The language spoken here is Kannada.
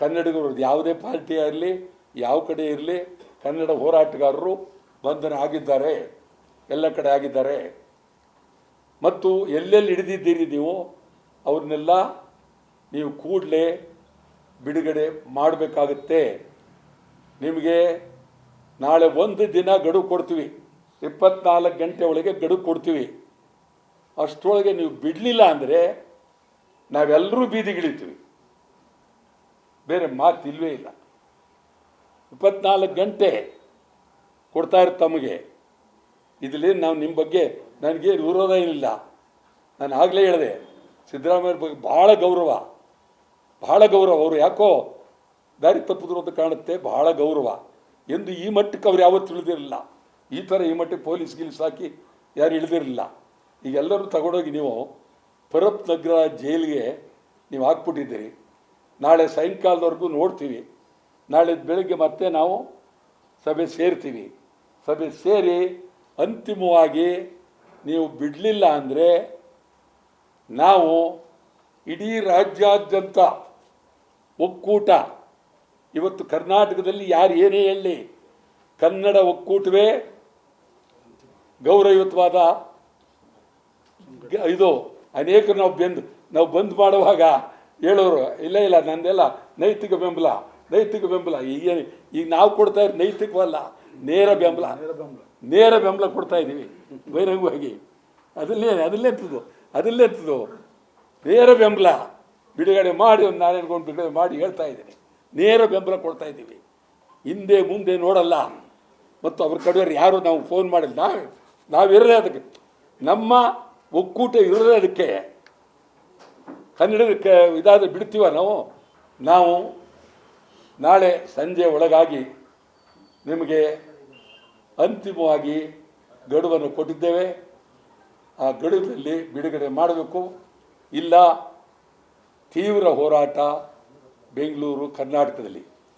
ಕನ್ನಡಿಗರದ್ದು ಯಾವುದೇ ಪಾರ್ಟಿ ಇರಲಿ, ಯಾವ ಕಡೆ ಇರಲಿ, ಕನ್ನಡ ಹೋರಾಟಗಾರರು ಬಂಧನ ಆಗಿದ್ದಾರೆ, ಎಲ್ಲ ಕಡೆ ಆಗಿದ್ದಾರೆ. ಮತ್ತು ಎಲ್ಲೆಲ್ಲಿ ಹಿಡಿದಿದ್ದೀರಿ ನೀವು? ಅವ್ರನ್ನೆಲ್ಲ ನೀವು ಕೂಡಲೇ ಬಿಡುಗಡೆ ಮಾಡಬೇಕಾಗುತ್ತೆ. ನಿಮಗೆ ನಾಳೆ ಒಂದು ದಿನ ಗಡುವು ಕೊಡ್ತೀವಿ. ಇಪ್ಪತ್ನಾಲ್ಕು ಗಂಟೆ ಒಳಗೆ ಗಡುವು ಕೊಡ್ತೀವಿ. ಅಷ್ಟರೊಳಗೆ ನೀವು ಬಿಡಲಿಲ್ಲ ಅಂದರೆ ನಾವೆಲ್ಲರೂ ಬೀದಿಗಿಳಿತೀವಿ. ಬೇರೆ ಮಾತು ಇಲ್ಲವೇ ಇಲ್ಲ. ಇಪ್ಪತ್ನಾಲ್ಕು ಗಂಟೆ ಕೊಡ್ತಾ ಇರ್ತ ತಮಗೆ. ಇದರಲ್ಲಿ ನಾವು ನಿಮ್ಮ ಬಗ್ಗೆ ನನಗೆ ಏನಿಲ್ಲ. ನಾನು ಆಗಲೇ ಹೇಳಿದೆ ಸಿದ್ದರಾಮಯ್ಯ ಬಗ್ಗೆ ಭಾಳ ಗೌರವ. ಬಹಳ ಗೌರವ. ಅವರು ಯಾಕೋ ದಾರಿ ತಪ್ಪಿದ್ರು ಅಂತ ಕಾಣುತ್ತೆ. ಬಹಳ ಗೌರವ. ಎಂದು ಈ ಮಟ್ಟಕ್ಕೆ ಅವ್ರು ಯಾವತ್ತೂ ಇಳಿದಿರಲಿಲ್ಲ ಈ ಥರ ಈ ಮಟ್ಟಕ್ಕೆ ಪೊಲೀಸ್ ಗಿಲ್ಸ್ ಹಾಕಿ ಯಾರು ಇಳಿದಿರಲಿಲ್ಲ. ಈಗ ಎಲ್ಲರೂ ತಗೊಂಡೋಗಿ ನೀವು ಪರಪ್ ನಗರ ಜೈಲಿಗೆ ನೀವು ಹಾಕ್ಬಿಟ್ಟಿದ್ದೀರಿ. ನಾಳೆ ಸಾಯಂಕಾಲದವರೆಗೂ ನೋಡ್ತೀವಿ. ನಾಳೆ ಬೆಳಗ್ಗೆ ಮತ್ತೆ ನಾವು ಸಭೆ ಸೇರ್ತೀವಿ. ಸಭೆ ಸೇರಿ ಅಂತಿಮವಾಗಿ ನೀವು ಬಿಡಲಿಲ್ಲ ಅಂದರೆ ನಾವು ಇಡೀ ರಾಜ್ಯಾದ್ಯಂತ ಒಕ್ಕೂಟ, ಇವತ್ತು ಕರ್ನಾಟಕದಲ್ಲಿ ಯಾರು ಏನೇ ಹೇಳಲಿ ಕನ್ನಡ ಒಕ್ಕೂಟವೇ ಗೌರವಯುತವಾದ ಇದು ಅನೇಕರು ನಾವು ಬೆಂದು, ನಾವು ಬಂದ್ ಮಾಡುವಾಗ ಹೇಳೋರು ಇಲ್ಲ ಇಲ್ಲ ನಂದೆಲ್ಲ ನೈತಿಕ ಬೆಂಬಲ ನೈತಿಕ ಬೆಂಬಲ. ಈಗ ಈಗ ನಾವು ಕೊಡ್ತಾ ಇರೋ ನೈತಿಕವಲ್ಲ ನೇರ ಬೆಂಬಲ. ನೇರ ಬೆಂಬಲ. ಕೊಡ್ತಾ ಇದ್ದೀವಿ ಬಹಿರಂಗವಾಗಿ. ಅದಲ್ಲೇ ಅದಲ್ಲೇ ಇರ್ತದೋ ಅದಲ್ಲೇ ಇರ್ತದೋ ನೇರ ಬೆಂಬಲ. ಬಿಡುಗಡೆ ಮಾಡಿ ಒಂದು ನಾಳೆ ಹಿಡ್ಕೊಂಡು ಬಿಡುಗಡೆ ಮಾಡಿ ಹೇಳ್ತಾ ಇದ್ದೀನಿ. ನೇರ ಬೆಂಬಲ ಕೊಡ್ತಾ ಇದ್ದೀವಿ ಹಿಂದೆ ಮುಂದೆ ನೋಡಲ್ಲ. ಮತ್ತು ಅವ್ರ ಕಡೆಯವ್ರು ಯಾರು ನಾವು ಫೋನ್ ಮಾಡಿಲ್ಲ. ನಾವು ನಾವಿರಲೇ ಅದಕ್ಕೆ. ನಮ್ಮ ಒಕ್ಕೂಟ ಇರಲೇ ಅದಕ್ಕೆ. ಕನ್ನಡಕ್ಕೆ ಇದಾದರೆ ಬಿಡ್ತೀವ ನಾವು? ನಾವು ನಾಳೆ ಸಂಜೆ ಒಳಗಾಗಿ ನಿಮಗೆ ಅಂತಿಮವಾಗಿ ಗಡುವನ್ನು ಕೊಟ್ಟಿದ್ದೇವೆ. ಆ ಗಡುವಿನಲ್ಲಿ ಬಿಡುಗಡೆ ಮಾಡಬೇಕು. ಇಲ್ಲ, ತೀವ್ರ ಹೋರಾಟ ಬೆಂಗಳೂರು, ಕರ್ನಾಟಕದಲ್ಲಿ.